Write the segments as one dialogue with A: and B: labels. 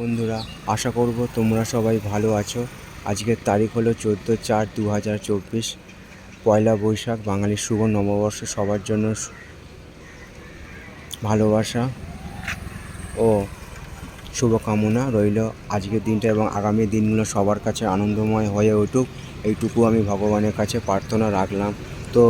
A: বন্ধুরা, আশা করব তোমরা সবাই ভালো আছো। আজকের তারিখ হলো চোদ্দ চার দু হাজার চব্বিশ। পয়লা বৈশাখ, বাঙালির শুভ নববর্ষ, সবার জন্য ভালোবাসা ও শুভকামনা রইল আজকের দিনটা এবং আগামী দিনগুলো সবার কাছে আনন্দময় হয়ে উঠুক। এইটুকু আমি ভগবানের কাছে প্রার্থনা রাখলাম। তো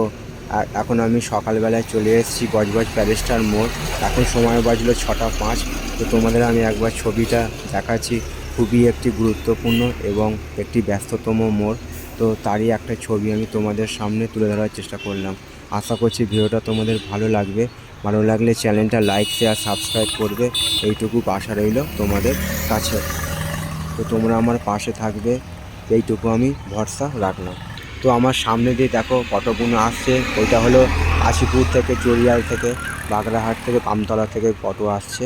A: এ- এখন আমি সকালবেলায় চলে এসেছি গজগজ প্যালেস্টার মোড়। এখন সময় বাজলো ছটা পাঁচ। তো তোমাদের আমি একবার ছবিটা দেখাচ্ছি। খুবই একটি গুরুত্বপূর্ণ এবং একটি ব্যস্ততম মোড়। তো তারই একটা ছবি আমি তোমাদের সামনে তুলে ধরার চেষ্টা করলাম। আশা করছি ভিডিওটা তোমাদের ভালো লাগবে। ভালো লাগলে চ্যানেলটা লাইক, শেয়ার, সাবস্ক্রাইব করবে। এইটুকু আশা রইল তোমাদের কাছে। তো তোমরা আমার পাশে থাকবে। এইটুকু আমি ভরসা রাখলাম। তো আমার সামনে দিয়ে দেখো কতগুলো আসছে। ওইটা হলো আশিপুর থেকে চরিয়াল থেকে, বাগড়াহাট থেকে, পামতলা থেকে অটো আসছে।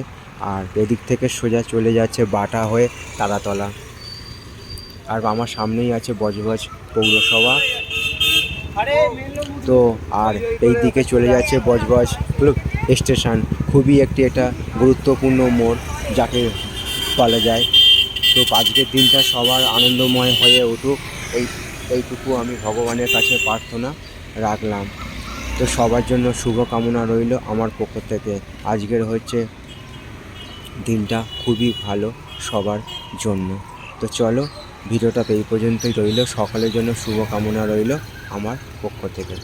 A: আর এদিক থেকে সোজা চলে যাচ্ছে বাটা হয়ে তারাতলা। আর আমার সামনেই আছে বজবজ পৌরসভা। তো আর এই দিকে চলে যাচ্ছে বজবজ স্টেশন। খুবই একটি এটা গুরুত্বপূর্ণ মোড় যাকে বলা যায়। তো আজকের দিনটা সবার আনন্দময় হয়ে উঠুক। এই এইটুকু আমি ভগবানের কাছে প্রার্থনা রাখলাম। তো সবার জন্য শুভকামনা রইল আমার পক্ষ থেকে। আজকের হচ্ছে দিনটা খুবই ভালো সবার জন্য। তো চলো, ভিডিওটা এই পর্যন্তই রইল। সকালের জন্য শুভকামনা রইল আমার পক্ষ থেকে।